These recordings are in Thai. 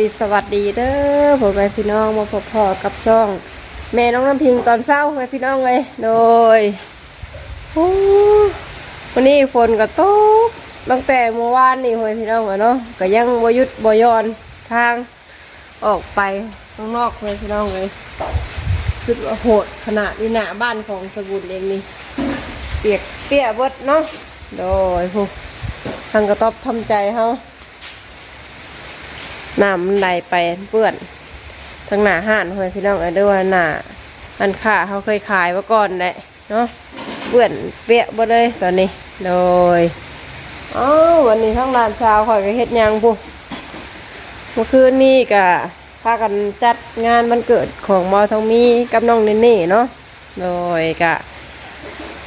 ดีสวัสดีเด้อผมไปพี่น้องมาพบพอกับซ่อง แม่น้องน้ำพิงตอนเช้าไปพี่น้องเลยโดยโอ้วันนี้ฝนก็ตกตั้งแต่เมื่อวานนี่โหยพี่น้องอเนาะก็ยังบหยุดบยอนทางออกไปข้างนอกเลยพี่น้องเลยสุดว่าโหดขนาดนี้หน้าบ้านของสกุลเองนี่เปียกเปียเบิดเนาะโดยผู้ทางกระต๊อบทำใจเฮา น้ำมันไหลไปเปื้อนทั้งหน้าห้านเฮ้ยพี่น้องเอ้ด้วยว่าหน้าอันค่าเขาเคยขายมาก่อนแหละเนาะเปื้อนเปียกบ่เลยตอนนี้โดยอ๋อวันนี้ทั้งร้านช้าข่อยก็เฮ็ดยังพุเมื่อคืนนี้ก็พากันจัดงานวันเกิดของมอทองมีกับน้องเนเน่เนาะโดยก็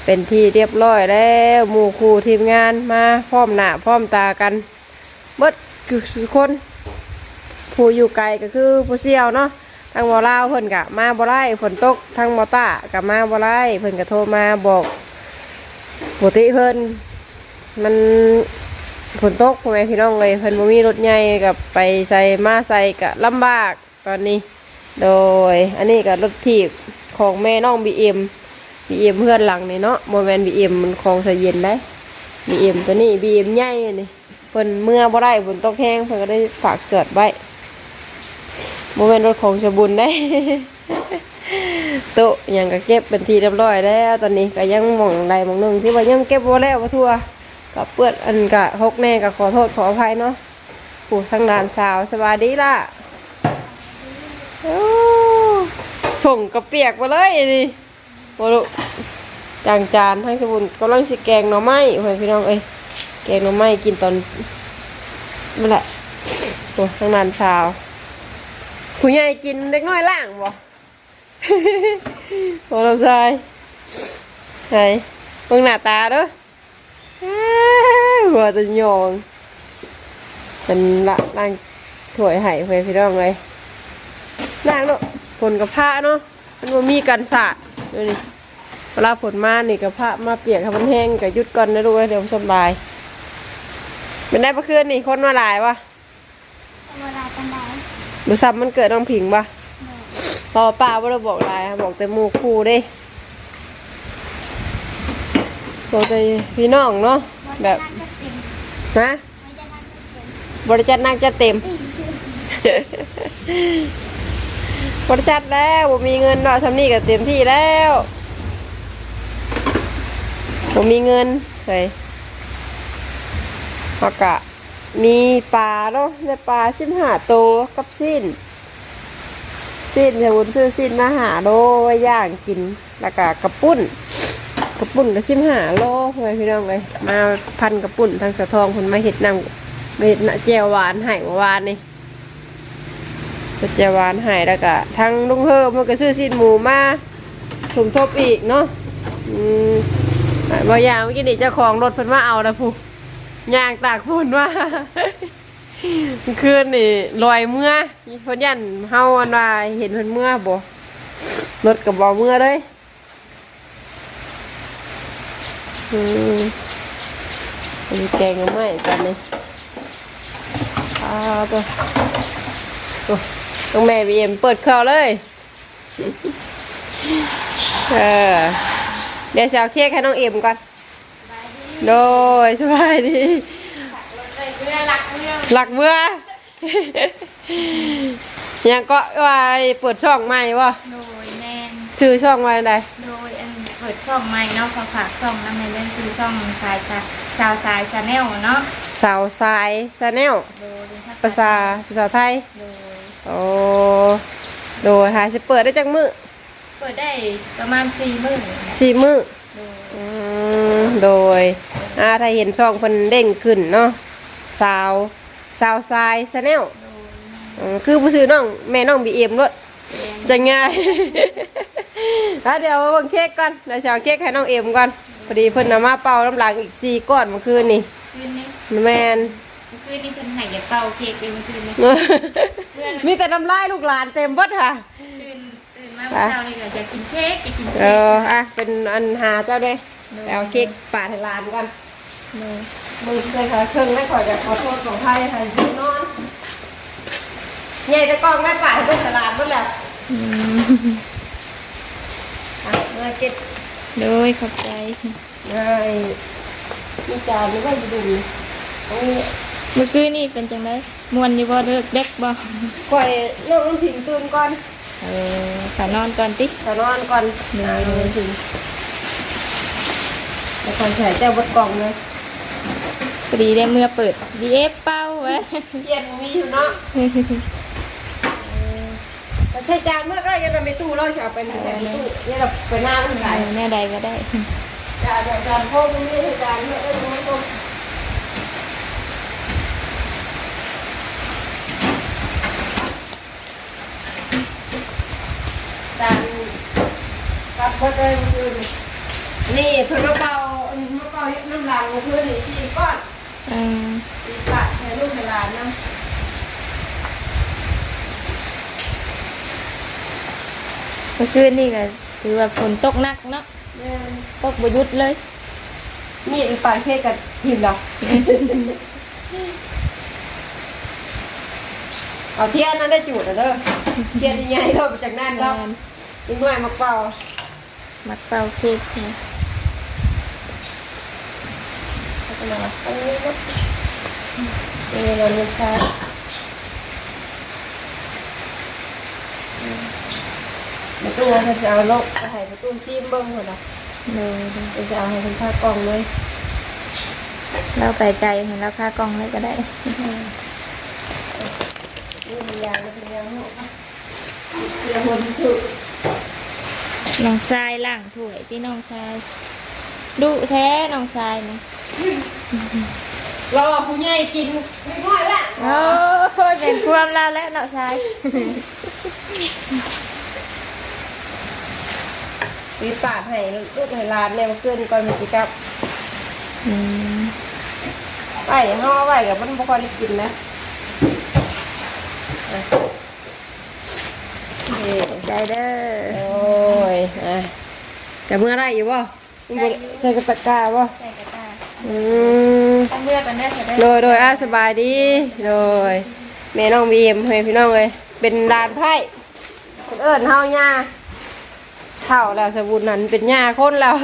เป็นที่เรียบร้อยแล้วหมู่ครูทีมงานมาพร้อมหน้าพร้อมตากันเบิดทุคน ผู้อยู่ไกลก็คือผู้เสี่ยวเนาะทางบอลาวเพิ่นกะมาบ่ได้ฝนตกทางมอต้ากับมาบ่ได้เพิ่นก็โทรมาบอกปกติเพิ่นมันฝนตกพ่อแม่พี่น้องเลยเพิ่นบ่มีรถใหญ่กับไปใส่มาใส่กะลำบากตอนนี้ โดย อันนี้ก็รถถีบของแม่น้อง BM BM เอ็มเพื่อนหลังนี่เนาะบ่แม่น BM มันของใส่เย็นได้ BM ตัวนี้ BM ใหญ่นี่เพิ่นเมื่อบ่ได้ฝนตกแห้งเพิ่นก็ได้ฝากจอดไว้ โมเมนรถของชบุญได้โต๊ยังก็เก็บเป็นทีเรียบร้อยแล้ว ตอนนี้ก็ยังมองใดมองหนึ่งที่ว่ายังเก็บบ่แล้วว่าทั่วกับเปื้อนอันกะฮกแน่ก็ขอโทษขออภัยเนาะผู้ทางด้านสาวสบายดีล่ะส่งกระเปียกมาเลยนี่บ่รู้จางจานทั้งสบุญกำลังสิแกงหน่อไม้เฮ้ยพี่น้องเอ้ยแกงหน่อไม้กินตอนนั่นแหละโอ้ทางด้านสาว ผู้ใหญ่กินเล็กน้อยล่างบ่โอ้ลำไส้ไหนเบิ่งหน้าตาเด้ออ้ายหัวตะยองเป็นละล่างถวยไห้ไปพี่น้องเลยล่างเนาะผลกับผ้าเนาะมันบ่มีกันสาดดูนี่เวลาผลมานี่กับผ้ามาเปียกให้มันแห้งกับยุดก่อนนะลูกเอ้ยเดี๋ยวสบายเป็นได้ประคืนนี่คนมาหลายวะเวลาปันได บุษับมันเกิดน้องผิงปะพอป้าว่าเราบอกลายบอกแต่หมูคู่เด้บอกแต่พี่น้องเนาะแบบจะเต็มฮะไม่จะทันจะเต็ม บริจัดนักจะเต็มตีชื่อบริจัดแล้วบ่มีเงินเนาะทำนี่ก็เต็มที่แล้วบ่มีเงินไปปากะ มีปลาเนาะในปลาสิบห้าโตกับสิ้น สิ้นชาวบุญซื้อสิ้นมาหาโลย่างกินแล้วก็กระปุ้น กระปุ้นก็สิบหาโลเพื่อนพี่น้องเลยมาพันกระปุ้นทางสะทองคนมาเห็ดนำมาเห็ดนะแจวหวานให้เมื่อวานนี่เฮ็ดแจวหวานให้แล้วก็ทางลุงเฮิมมันก็ซื้อสิ้นหมูมาสมทบอีกเนาะอืมอะบางอย่างเมื่อกี้นี่เจ้าของรถเพิ่นมาเอาแล้วผู้ ย่างตากฝนว่าคืนนี่ลอยเมื่อพนยันเฮาอันว่าเห็นเพิ่นเมื่อบ่รถกับบ่เมื่อเลยอืมอันนี้แกงยังไม่กันเลยอ้าวตัวตัวต้องแม่บีเอ็มเปิดเครื่องเลย เออ เดี๋ยวจะเอาเค้กให้น้องเอ็มก่อน โดยสบายดีเมื่อรักเมื่อหลักเมื่อยังก็วายเปิดช่องใหม่วะโดยแมนชื่อช่องไว้ไหนโดยอันเปิดช่องใหม่เนาะฝากฝากช่องน้ำในเล่นชื่อช่องสายสายสาวสายชาแนลเนาะสาวสายชาแนลโดยเป็นภาษาภาษาไทยโดยโอ้โดยหาสิเปิดได้จักมือเปิดได้ประมาณสี่หมื่นเนี่ยสี่มือโดยอื มโดยอ่าถ้าเห็นช่องเพิ่นเด้งขึ้นเนาะสาวสาวทรายชาแนลโดยคือผู้ซื้อน้องแม่น้องบีเอ็มรถจะง่ายอะเดี๋ยวมาเบิ่งเค้กก่อนเดี๋ยวจะเอาเค้กให้น้องเอ็มก่อนพอดีเพิ่นเอามาเป่าน้ำลางอีกสี่ก้อนเมื่อคืนนี่คืนนี้แมนคืนนี้เพิ่นใหายเป่าเค้กเป็นคืนนี้มีแต่น้ำลายลูกหลานเต็มเบดค่ะตื่นตื่นมาเมื่อเช้านี่ก็จะกินเค้กจะกินเอเค้กออะเป็นอันหาเจ้าเด้ ไปเอาเค้กปาดให้หลานก่อนโดยมึงเคยขอเครื่องไม่ขอจะขอโทษของไทยค่ะพี่นอนใหญ่ตะกล้องได้ป่าให้เพิ่นตลาดหมดแล้วอืมอะมาเก็บโดยขอบใจง่ายมีจานนี่ก็อยู่ดูโอ้ย เมื่อคืนนี่เป็นจังไดมวนอยู่บ่เด็กเด็กบ่ข่อยน้องน้ำถิงตื่นก่อนเออขานอนก่อนติขอนอนก่อนเหนื่น้อยเลยำถิง แล้วคนแฉเจ้าบดกล่องเลยพอดีได้เมื่อเปิด DF เป้าไว้เย็นมีอยู่เนาะแต่ใช้จานเมื่อก็ยังเราไปตู้เราจะเอาไปในตู้เนี่ยเราไปหน้ามันไหลแน่ใดก็ได้จานจานพวกนี้ใช้จานเมื่อเอ้ยมันก็จานกับเบอร์เดิมคือนี่เพิ่นมาเป่าอันนี้มา เป่าน้ำลายของเพื่อนนี่สี่ก้อนเออสี่บาทให้ลูกให้หลานนะเมื่อคืนนี่ก็ถือว่าฝนตกหนักเนาะแม่นตกบ่หยุดเลยนี่เป็นปลาเค้กกับทีมเรา เอาเทียนนั้นได้จุดอะเด้อเทียนใหญ่ๆเราไปจากนั่นเราอีกหน่อยมาเป่า มักเป่าเค้กนะ เอาไปเลยอันนี้ก็เออเราไม่ใช่ประตูเขาจะเอาลกไปให้ประตูซีมเบิ้งหมดละโดยโดยจะเอาให้คนข้ากล่องเลยเราไปไกลเห็นเราค่ากล้องเลยก็ได้นี่มันยางมันเป็นยางหัวเสียหัวถูกน้องทรายล่างถ้วยที่น้องทรายดุแท้น้องทรายนะ รอผู้ใหญ่กินไม่พอละโอ้ยเป็นความลาแล้วน้องทรายมีปาดให้ลูกให้หลานเนี่ยมาเกินก่อนมันจะกลับอืมไปห่อไว้กับมันบ่ค่อยได้กินนะอะนี่ใจเด้อโอ้ยอะจะเมื่อไรอยู่บ่มันบ่ใส่กระตะกร้าบ่ ใส่กระตา อืมต้องเลือกกันได้จะได้โดยโดยอะสบายดีโดยแม่น้องบีมให้พี่น้องเลยเป็นดานไพ่คนเอิ้นเฮาย่าเท่าแล้วสบุญนั้นเป็นย่าคนแล้ว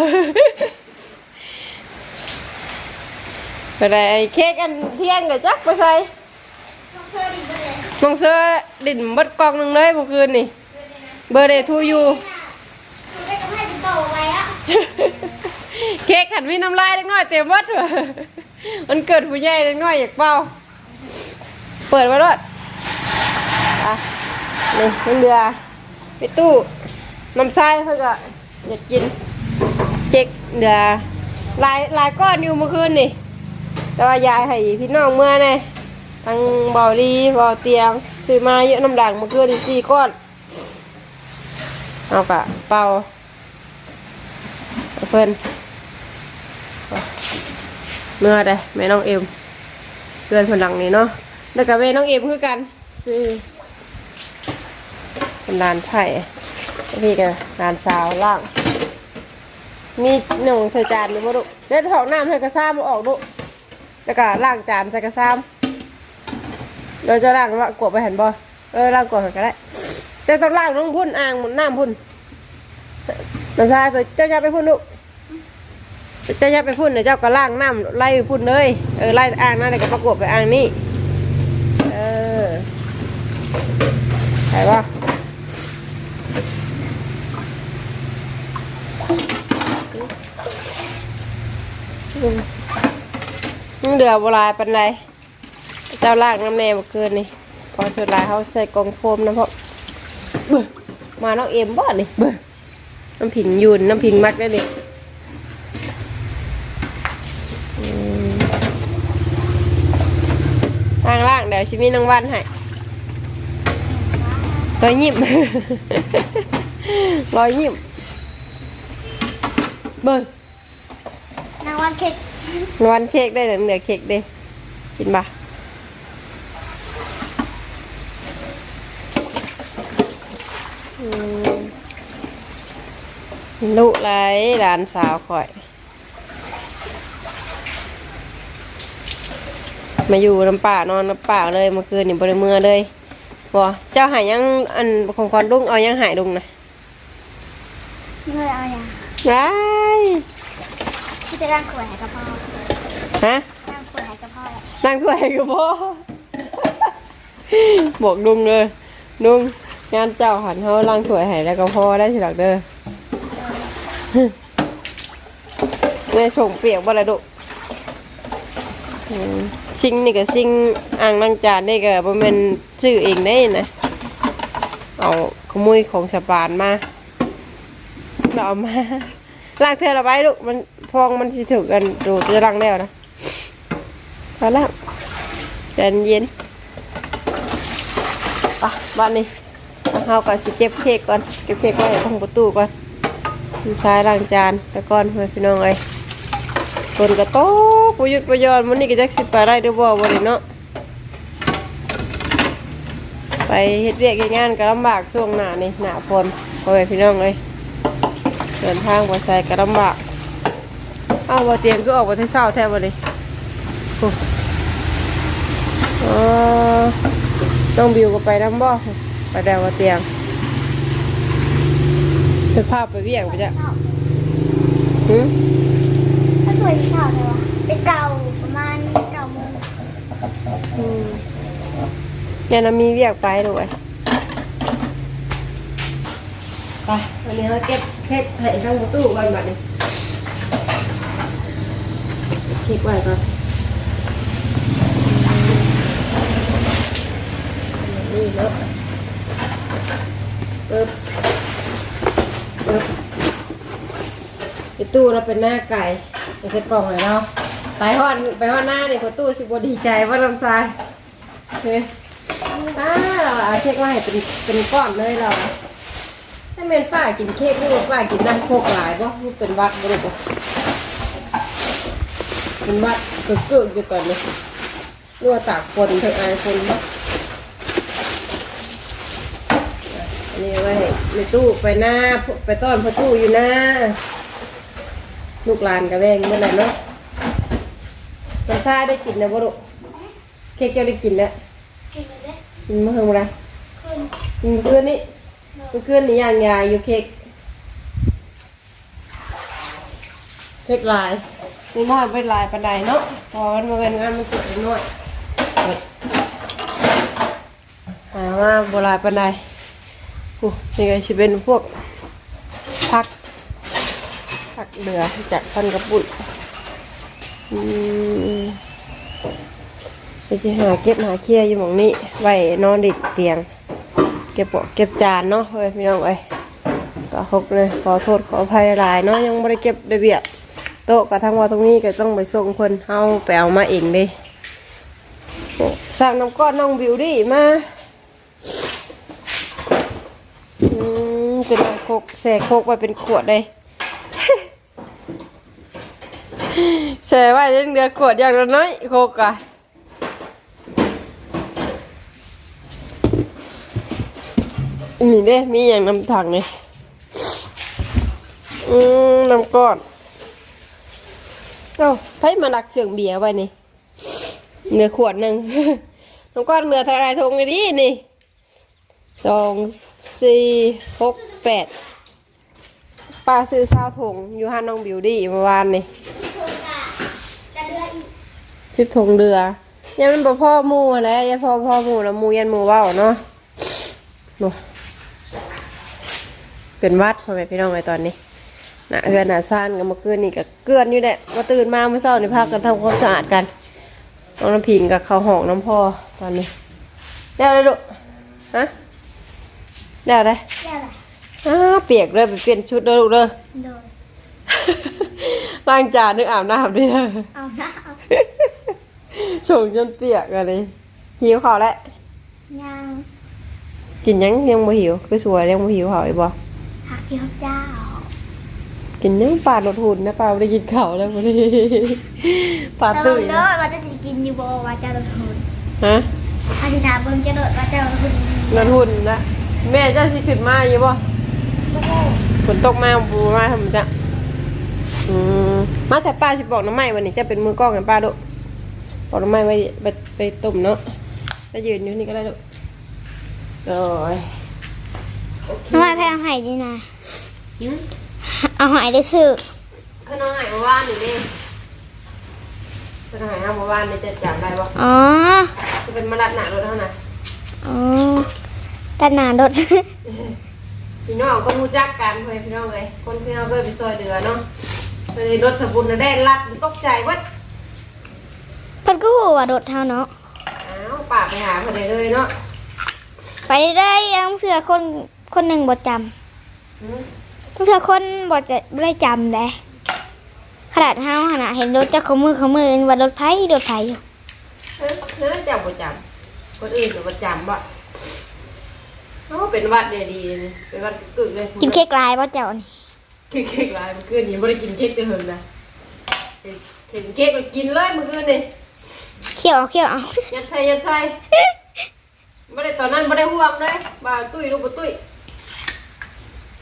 ไปได้เค้กอันเทียนกับจักไปใส่มองเสื้อดิ่นเบดกล่องหนึงเลยเมื่อคืนนี่เบอร์เดทูยู เค้กขันมีน้ำลายเล็กน้อยเต็มวัดว่ะมันเกิดผู้ใหญ่เล็กน้อยอยากเป่า เปิดไว้รถอะนี่น้ำเดือไปตู้น้ำทรายเขาก็อยากกินเจ๊กเดือลายลายก้อนอยู่เมื่อคืนนี่ แต่ว่ายายให้พี่น้องเมื่อไงทั้งเบาดีเบาเตียงซื้อมาเยอะน้ำด่างเมื่อคืนสี่ก้อนเอากะเป่าเพิ่อน เมื่อได้แม่น้องเอ็มเพื่อนคนหลังนี่เนาะแล้วกับแม่น้องเอ็มคือกันซื้อเป็นร้านไผ่พี่กันร้านสาวล่าง มีหนุ่งใส่จานนี่บ่ดุเด็ดถอกน้ำให้กระซ้ำออกดุแล้วก็ล้างจานใส่กระซ้ำเราจะล้างว่ากวดไปเห็นบ่เออล้างกวดก็ได้จะต้องล้างน้องพุ่นอ่างหมุนน้ำพุ่นน้ำชาตัวเจ้าจะไปพุ่นดุ เจ้าจะไปพุ่นเดี๋ยวเจ้าก็ล้างน้ำไล่ไปพุ่นเลยเออไล่อ่างนั่นแล้วก็ประกบไปอ่างนี่เออใช่ปะมันเดือบราณปันไรเจ้าล่างน้ำแน่เมื่อคืนนี่พอสุดลายเขาใส่กองโฟมนะเพราะเบื่อมาน้องเอ็มบ่นี่เบื่อน้ำผิงยุนน้ำผิงมักได้ดิอืมล่างล่างเดี๋ยวชิมีน้องวันให้รอยยิ้มรอยยิ้มเบิ่งนางวันเค้กวันเค้กได้เหลือเหลือเค้กเด้กินปะอืมลูกไรหลานสาวข่อย มาอยู่น้ำป่านอนน้ำป่าเลยเมื่อคืนนี่บริเมื่อเลยบ่เจ้าหายยังอันของคอนลุงเอายังหายลุงนะเมื่อเอาอย่างร้ายที่จะร่างขวดให้กับพ่อฮะร่างขวดให้กับพ่อแหละนั่งถ้วยกับพ่อบอกลุงเลยลุงงานเจ้าหันเขาล้างถ้วยให้แล้วก็พ่อได้ทีหลังเด้อในส่งเปียกบ่ละดุอืม ซิงนี่ก็ซิงอ่างล้างจานนี่ก็บ่แม่นซื้อเองได้นะเอาขโมยของสปานมาเราเอามาล้างเธอละไว้ลูกมันพองมันสิถึกกันดูจะล้างแล้วนะพอแล้วใจเย็นไปบ้านนี้เฮาก็สิเก็บเค้กก่อนเก็บเค้กไว้ตรงประตูก่อนผู้ชายล้างจานแต่ก่อนเพื่อนพี่น้องเอ้ย ฝนก็ตกประยุทธ์ประยอนมันนี่ก็จักสิไปได้เด้อบ่บ่ได้เนาะไปเฮ็ดเวียกเฮ็ดงานก็ลำบากช่วงหน้านี่หน้าฝนพ่อแม่พี่น้องเอ้ยเดินทางบ่ใส่ก็ลำบากเอ้าบ่เตียงก็ออกบ่ได้เช้าแท้บ่นี่โอ้อ๋อต้องบิวก็ไปนำบ่ไปแล้วบ่เตียงจะพาไปเวียกบ่จ๊ะหึ ถ้าสวยที่เท่าเลยวะจะเก่าประมาณเก่าโมงอืมเนี่ยนะมีเรียกไปด้วยไปวันนี้เราเก็บเค้กให้ทั้งตู้ก่อนบัดนี้เค้กไว้ก่อนนี่เนาะปึ๊บปึ๊บไอตู้เราเป็นหน้าไก่ ไปใส่กล่องเลยเนาะไปฮอดไปฮอดหน้านี่พอตู้สิบดีใจว่าลำทรายเฮ้ยอ้าเราเอาเค้กมาให้เป็นเป็นก้อนเลยเราถ้าเมนป้ากินเค้กนี่ป้ากินน้ำโคกหลายป่ะมันเป็นวัดบรู้ป่ะเป็นวัดเกิดเกิดอยู่ตอนนี้รั่วตากฝนเธออายฝนป่ะอันนี้ไว้ในตู้ไปหน้าไปต้อนพ่อตู้อยู่หน้า ลูกหลานกระแวงเมื่อไหร่เนาะตอนซ่าได้กินนะบ่ลูกเค้กเจ้าได้กินแล้วกินเลยกินเมื่อเมื่อไรขึ้นกินเมื่อคืนนี้เมื่อคืนนี่ย่างยายอยู่เค้กเค้กลายนี่น้อยเป็นลายปันใดเนาะพอมันมาเป็นงานมันสุดน้อยหาว่าโบราณปันใดกูนี่ก็จะเป็นพวก เหลือจากพันกระปุกอืมไปสิหาเก็บหาเคลียอยู่หมองนี้ ไว้นอนดิดเตียง เก็บปอกเก็บจานเนาะเฮ้ยพี่น้องเอ้ยก็หกเลยขอโทษขออภัยหลายเนาะยังไม่ได้เก็บระเบียบโต๊ะกระทั่งว่าตรงนี้ก็ต้องไปส่งคนเฮาไปเอามาเองเดิสร้างน้ำก้อนน้องบิวดี้มาอืมเป็นน้ำโคกแส่โคกไว้เป็นขวดเลย แช่ไว้ยังเดือกดอย่างละน้อยโคกอะนี่เด้ มีอย่างน้ำถังเลยอืมน้ำก้อนเอ้าไพ่มาดักเสียงเบียร์ไว้นี่เนื้อขวดหนึ่งน้ำก้อนเนื้อทลายทงเลยดินี่สองสี่หกแปดป้าซื้อซาวถงอยู่ห้าน้องบิวดี้เมื่อวานนี่ ชิบทงเรือยังมันบ่พ่อหมูแหล้วยังพ่อพ่อหมูแล้วหมูยันหมูเว้าเนาะโน่เป็นวัดพ่อแม่พี่น้องไอ้ตอนนี้น่ะเฮือนน่ะซ่านกันเมื่อคืนนี่ก็เกลือนอยู่แหละมาตื่นมาเมื่อเช้านี่พากันทำความสะอาดกันน้องน้ำพิงกับเขาวห้องน้ำพ่อตอนนี้ได้แล้วลูกฮะได้แล้วเรียกอะไรอ้าเปียกเลยไปเปลี่ยนชุดเลยลูกเด้อโดยล้างจานนึกอาบน้ำด้วยเด้อเอาหน้า เอาส่งจนเปียกอะไรหิวข้าวแล้วยางกินยังยังบ่หิวคือสวยยังบ่หิวข้าวอีกบ่ผักที่เขาเจ้า กินยังปลาลดหุ่นนะปลาบ่ได้กินข้าวแล้วบ่ได้ปลาแต่ตื่เบิ่นงเด้อเราจะกินอยู่บ่ว่าเจ้าละทุนฮะอาทิตย์หน้าเบิ่งจะโดดว่าเจ้าละทุนลดหุ่นนะแม่เจ้าสิขึ้นมาอยู่บ่โอ้โหฝนตกมาบ่มาทำจ้ะอืมมาแต่ป้าสิบอกน้ำไม้วันนี้จะเป็นมือกล้องกันป้าดุ บอกน้ำไม้ไว้ไปไปต้มเนาะไปยืนอยู่นี่ก็ได้ดุโอ้ยโอเคทำไมแพงหายดีนะหืมเอาหายได้ซื้อคือน้องหายเมื่อวานนี่ดิคือน้องหายเมื่อวานนี่จะจำได้บ่อ๋อจะเป็นมาลัดหนารถเท่านั้นอ๋อแต่หนารถพี่น้องก็รู้จักกันเพื่อนพี่น้องเลยคนที่เราเคยไปซอยเดือเนาะเลยรถสมบูรณ์ได้รัดตกใจเวัด เพิ่นก็หัวารถเท่าเนาะอ้าวป่าไปหาเพื่อนได้เลยเนาะไปได้ยังเผื่อคนคนหนึ่งบ่จหืมำเผื่อคนบ่จะบ่ได้จำได้ขนาดเฮาขนาดเห็นรถเจ้าของมือของมือว่ารถไผรถไผอยู่เฮ้ยเฮ้ยเจ้าประจำคนอื่นประจำบ่เอ้าเป็นวัดเนี่ยดีเลยเป็นวัดกึ่งเลยกินเค้กลายบ่เจ้านี่เค้กเค้กลายเมื่อคืนนี้ไม่ได้กินเค้กเดือนนะเห็นเค้กมันกินเลยเมื่อคืนนี่ เคี่ยวเอาเคี่ยวเอายัดใส่ยัดใส่ไม่ได้ตอนนั้นไม่ได้ห่วงเลยบ่าตุ้ยลูกบ่ตุ้ย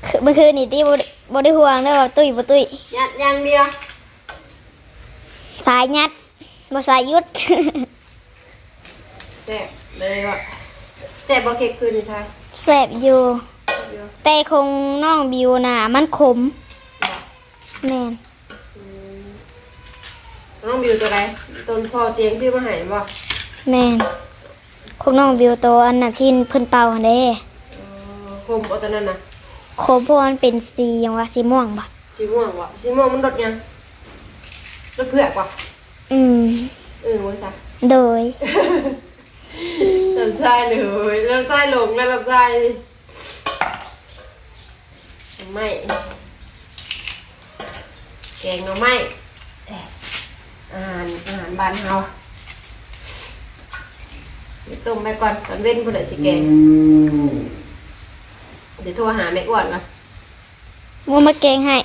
คือเมื่อคืนนี่ที่บ่ได้บ่ได้ห่วงเด้อว่าตุ้ยบ่ตุ้ยยัดอย่างเดียวสายยัดบ่สายยุดแซ่บเลยว่าแซ่บบ่เค้กคืนนี่ใช่แซ่บอยู่เดียวแต่คงน้องบิวน่ะมันขมบ่แม่นอืม น้องบิวตัวใดต้นพอเตียงชื่อมาใหายบ่แม่นคงน้องบิวโตวอันน่ะที่เพิ่นเป่าหั่นเด้เออคมเอาตอนนั้นน่ะขมเพราะว่ามันเป็นสีหยังว่าสีม่วงบ่สีม่วงบ่สีม่วงมันรสยังรสเผือกบ่อืม เออว่าซะ โดย ลำไส้เลยลำไส้หลงแล้วลำไส้ไม่แกงหน่อไม้เอ๊ะอาหารอาหารบ้านเฮาเดี๋ยวต้มไปก่อนตอนเว้นคนเดียวสิแกงเดี๋ยวโทรหาแม่อ้วนก่อนมัวมาแกงให้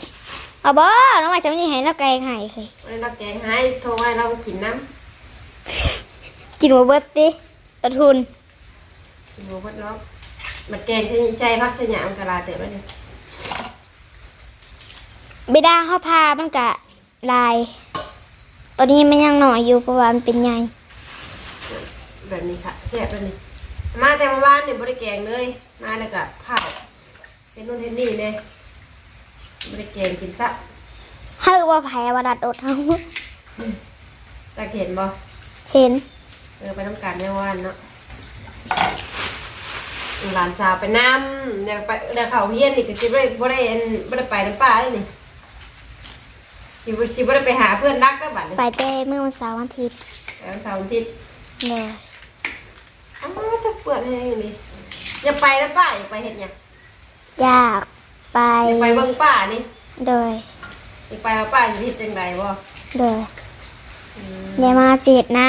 เอาบ่น้องมาจำนี่ให้แล้วแกงให้เคยวันนี้เราแกงให้โทรให้เรากินน้กินบ่เบิดติต้นทุนำกินหมูพัดเนาะมันแกงใช่ใช่พักใช่หยามันกะลาเต๋อไปเลยบิดาเฮาพามันกะลาย ตอนนี้มันยังหน่อยอยู่เพราะว่ามันเป็นใหญ่แบบนี้ค่ะแซ่บแบบนี้ มาแต่เมื่อวานเนี่ยบริแกงเลย มาแล้วก็ข้าวเส้นนู่นเส้นนี่เลยบริแกงกินซะถ้าเกิดว่าแพ้ว่าดัดอดเฮาตาเห็นบ่เห็นเออไปน้ำกันในวันเนาะหลานสาวไปน้ำเดี๋ยวไปเดี๋ยวเขาเฮียนนี่ก็สิบ่ได้บ่ได้อันบ่ได้ไปน้ำป้าเลยนี่ สิบ่สิบ่ได้ไปหาเพื่อนรักก็บัดนี้ไปแต่เมื่อวันเสาร์วันอาทิตย์ไปวันเสาร์อาทิตย์เลยอ้าวจะเปิดให้นี่อย่าไปนะป้าอย่าไปเฮ็ดหยังอยากไปอย่าไปเบิ่งป้านี่โดยอย่าไปเอาป้าสิเฮ็ดจังไดบ่โดยเดี๋ยวมาเจ็ดน้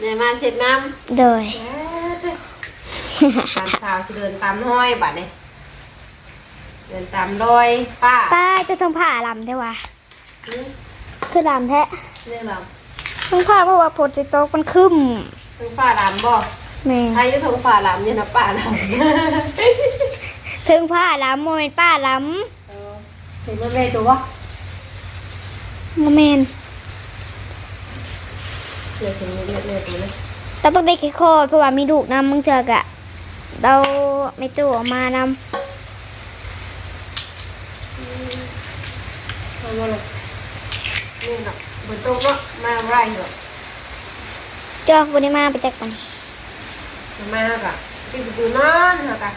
เนี่ยมาเช็ดน้ำโดยำตามสาวสิเดินตามห้อยบัดนี้เดินตามรอยป้า ป้าจะต้องผ่าลำได้วะอืม คือลำแท้เนี่ยเหรอต้องผ่าเพราะว่าโปรเจกต์โตมันขึ้นทั้งฝ่าลำบ่แม่ใครจะทงฝ่าลำเนี่ยนะป้าลำถึงผ่าลำโมเมนป้าลเออเห็นมันแม่ตัววะำโมเมนเดี๋ยวถึงเรียกแม่ตัวนะแต่ต้องได้แค่โคตรเพราะว่ามีลูกนำมึงเจอกะเราไม่ตู้ออกมานทำมาเลย นี่หรอกบนโต๊ะเนาะมาไรหรอกำจอกบุญมาไปจากปันมาแล้วกะที่ประตูนอนเหรอกะ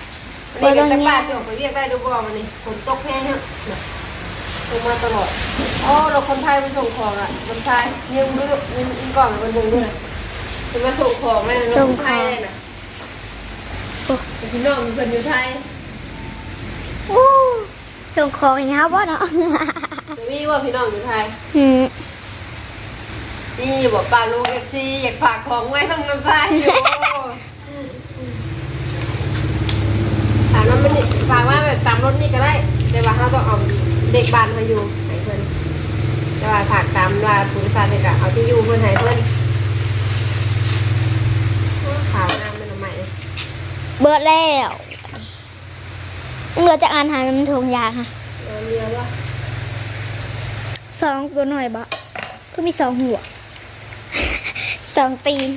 วันนี้ก็จะป้าจะออกไปเรียกได้ดูบ่วันนี้ฝนตกแห้งเนี่ยลงมาตลอดอ๋อเราคนไทยไปส่งของอะคนไทยยืมดูยืมอินกล่องคนหนึ่งด้วยจะมาส่งของเลยนะคนไทยเลยนะพี่น้องมีคนอยู่ไทยโอ้ ส่งของอย่างเงี้ยบ่เนาะจะมีว่าพี่น้องอยู่ไทยหืมนี่บอกปลาลูกเอฟซีอยากฝากของไว้ต้องน้ำใจอยู่ถามว่ามันนี่ฝากว่าแบบตามรถนี่ก็ได้แต่ว่าเขาต้องเอาเด็กบ้านมาอยู่ให้เพื่อนแต่ว่าถากตามว่าบริษัทเนี่ยก็เอาที่อยู่เพื่อนให้เพื่อนขาวน้ำมันทำไมเบิดแล้ว เหลือจากอาหารมันทงยาค่ะเออเรียกว่าสองตัวหน่อยบ่ก็มีสองหัว สองตีน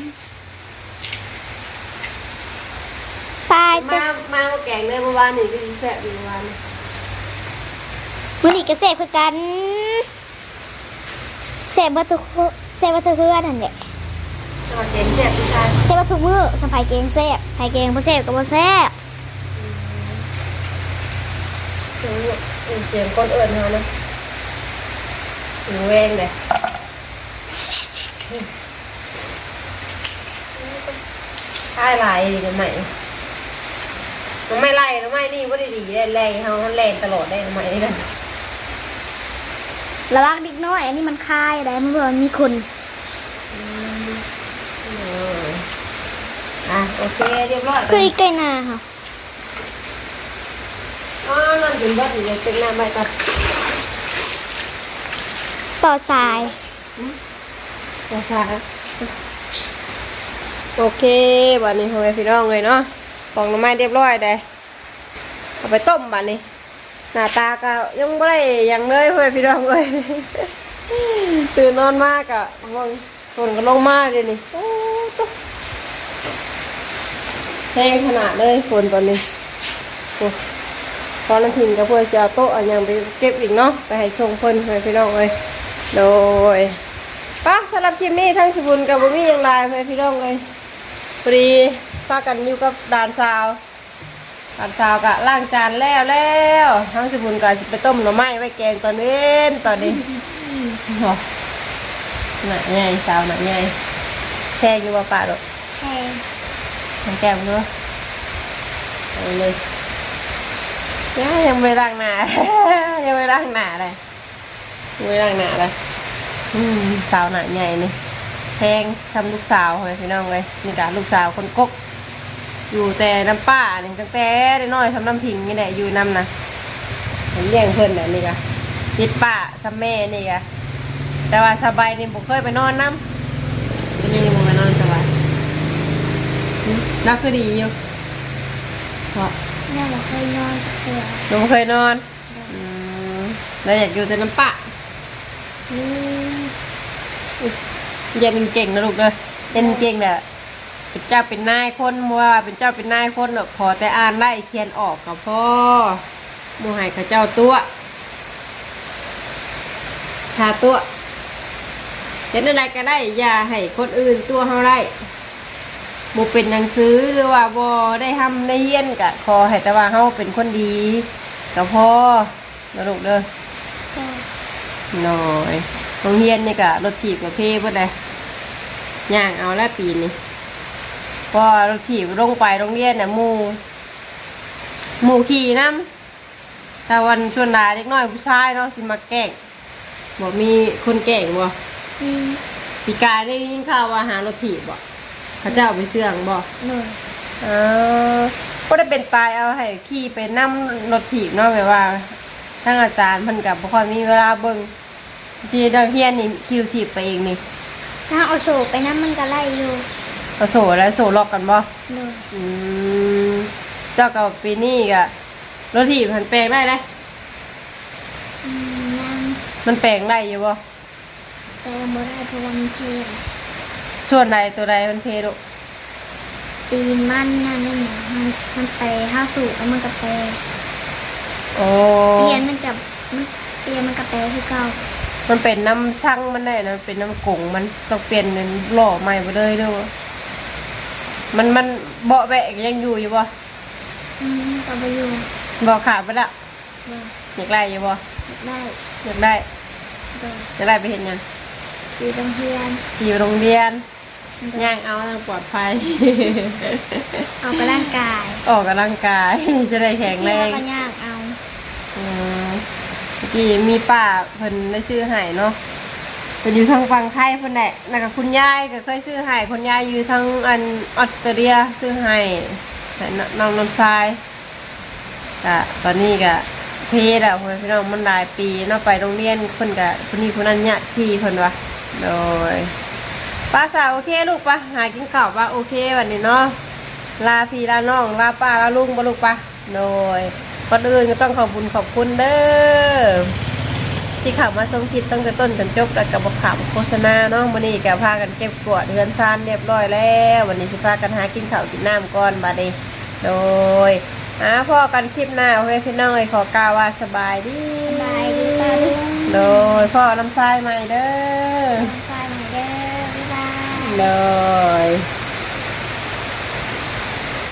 ป้าายมามาแกงเลยเมื่อวานนี่ก็สิแซ่บอยู่เมื่อวานนี่มื้อนี้ก็แซ่บคือกันแซ่บบ่ทุกคนแซ่บบ่ทุกเพื่อนนั่นแหละตอนแกงแซ่บพี่ชายแซ่บบ่ทุกมื้อสำไผเกงแซ่บไผเกงบ่แซ่บก็บ่แซ่บเออ เออเสียงคนเอิญเขานะหูแวงเลยค่ายลายดีกันไหมมันไม่ไล่ทำไมนี่ว่าดีดีได้แรงเขาแรงตลอดได้ทำไมนี่กันระวังเด็กน้อยอันนี้มันคายได้มันบ่มีคนอะโอเคเรียบร้อยคืออีกไก่นาค่ะ อ๋อนั่นถึงบ้านถึงจะเป็นหน้าไม่ตัดต่อสายราคาโอเคบัดนี้พ่อแม่พี่น้องเลยเนาะปองหน้ำไม้เรียบร้อยได้เอาไปต้มบัดนี้ หน้าตาก็ยังไม่ได้หยังเลยพ่อแม่พี่น้องเลยตื่นนอนมากอะมองฝนก็ลงมาเลยนี่โอ้ตุ๊กแห้งขนาดเลยฝนตอนนี้โอ้พ อน้ำพิงกับเพื่อจะเอาโต๊ะเอาหยังไปเก็บอีกเนาะไปให้ชงเพิ่นพ่อแม่พี่น้องเลยโดยป้าสำหรับคลิปนี้ทั้งสิบุญกับบุมี่ยังไลน์ไปพี่น้องเลยปรีพากันอยู่กับดานสาวดานสาวกะล้างจานแล้วแล้วทั้งสิบุญกับสิไปต้มหน่อไม้ไว้แกงตอนนี้ตอนนี้โอ้หนักใหญ่สาวหนักใหญ่แค่อยู่ว่าป่าหรอกแพงทำแก้มด้วยเอาเลย ยังยังไม่ล้างหน้ายังไม่ล้างหน้าเลยยังไม่ล้างหน้าเลยอืมสาวหนาใหญ่นี่แพงทำลูกสาวเลยพี่น้องเลยนี่กะลูกสาวคนกก อยู่แต่น้ำป้านี่ตั้งแต่น้อยๆทำน้ำพิงนี่แหละอยู่น้ำนะผมแย่งเพื่อนแบบนี้กะติดป้าซัมแม่นี่กะแต่ว่าสบายนี่ผมเคยไปนอนน้ำวันนี้ผมไปนอนสบายอืมนักคือดีอยู่เพราะ แม่เราเคยนอนจักเทื่อหนูเคยนอนอืมแล้วอยากอยู่แต่น้ำป้าอืมเรีย็นเก่งนะลูกเลยเรีย็นเก่งเนี่ยเป็นเจ้าเป็นนายคนว่าเป็นเจ้าเป็นนายคนเนอะขอแต่อ่านไล่เขียนออกกับพ่อหมูใหายข้าเจ้าตัวทาตัวเห็นอะไรก็ได้อย่าให้คนอื่นตัวเขาได้ บุเป็นหนังสือหรือว่าบอได้ทำได้เฮียนกะขอให้แต่ว่าเขาเป็นคนดีกับพ่อนะลูกเด้อก็หน่อยโรงเรียนนี่กะรถถีบกับเพ่เพื่อใดย่างเอาแล้วปีนี้พอรถถีบลงไปโรงเรียนเนี่ยหมูหมูขี่น้ำแต่วันชวนดายเล็กน้อยผู้ชายเนาะสิมาแกล้งบอกมีคนแกล้งบ่มีปีกายได้ยินข่าวว่าหารถถีบบ่ เขาเจ้าไปเสื่องบ่หน่อยเออก็ได้เป็นตายเอาให้ขี่ไปนั่งรถถีบเนาะแบบว่าทั้งอาจารย์เพิ่นกับบ่ค่อยมีเวลาเบิ่งที่ดังเฮียนนี่คิวถีบไปเองนี่ถ้าเอาโศกไปน้ำมันก็ไล่อยู่เอาโซแล้วโซล็อกกันบ่หน่อยอืมเจ้ากับปีนี้ก็รถถีบมันแปลงได้เลยอืมยังมันแปลงได้อยู่บ่แต่บ่ได้เพราะว่ามันเพลง ส่วนใดตัวใดมันเพลุตีนมันนั่นนี่นะมันมันไปห้าสูบแล้วมันก็แปรโอ้เปลี่ยนมันกับมันเปลี่ยนมันกับแปรคือเก่ามันเป็นน้ำสั่งมันได้นะมันเป็นน้ำกงมันต้องเปลี่ยนเป็นหล่อใหม่ไปเลยเด้อมันมันเบาะแบะยังอยู่อยู่บ่อืมก็ไปอยู่บ่ขาดไปละเลยอยากได้อยู่บ่ได้อยากได้เลยอยากได้ไปเห็นยังตีโรงเรียนอยู่โรงเรียน ย่างเอาทางปลอดภัย ออกกำลังกายออกกำลังกาย จะได้แข็งแรงเที่ยวก็ยากเอาอืมเมื่อกี้มีป้าเพิ่นได้ซื้อให้เนาะเพิ่นอยู่ทางฝั่งไทยเพิ่นแหละแล้วก็คุณยายก็เคยซื้อให้คุณยายอยู่ทางอันออสเตรเลียซื้อให้แต่น้องน้ำทรายก็ตอนนี้ก็เพศอะเพื่อนพี่น้องมันหลายปีเนาะไปโรงเรียนเพิ่นก็คนนี้คนนั้นญาติพี่เพิ่นวะโดย ป้าสาวโอเคลูกปะหากินข้าวปะโอเควันนี้เนาะลาพี่ลาน้องลาป้าลาลุงปะลูกปะโดยก่อนอื่นก็ต้องขอบคุณขอบคุณเด้อที่เขับมาชมคลิปตั้งแต่ต้นจนจบแล้วกับบอกข่าวโฆษณาเนาะวันนี้ก็พากันเก็บกวาดเรือนซานเรียบร้อยแล้ว วันนี้สิพากันหากินข้าวกินน้ำก่อนบาดนี้โดยอ่าพ่อกันคลิปหน้าเพื่อนพี่น้องเลยขอกล่าวว่าสบายดีสบายดีป้าลุงโดยพ่อน้ำทรายใหม่เด้อไปไหน เด้อบ๊ายบาย โดย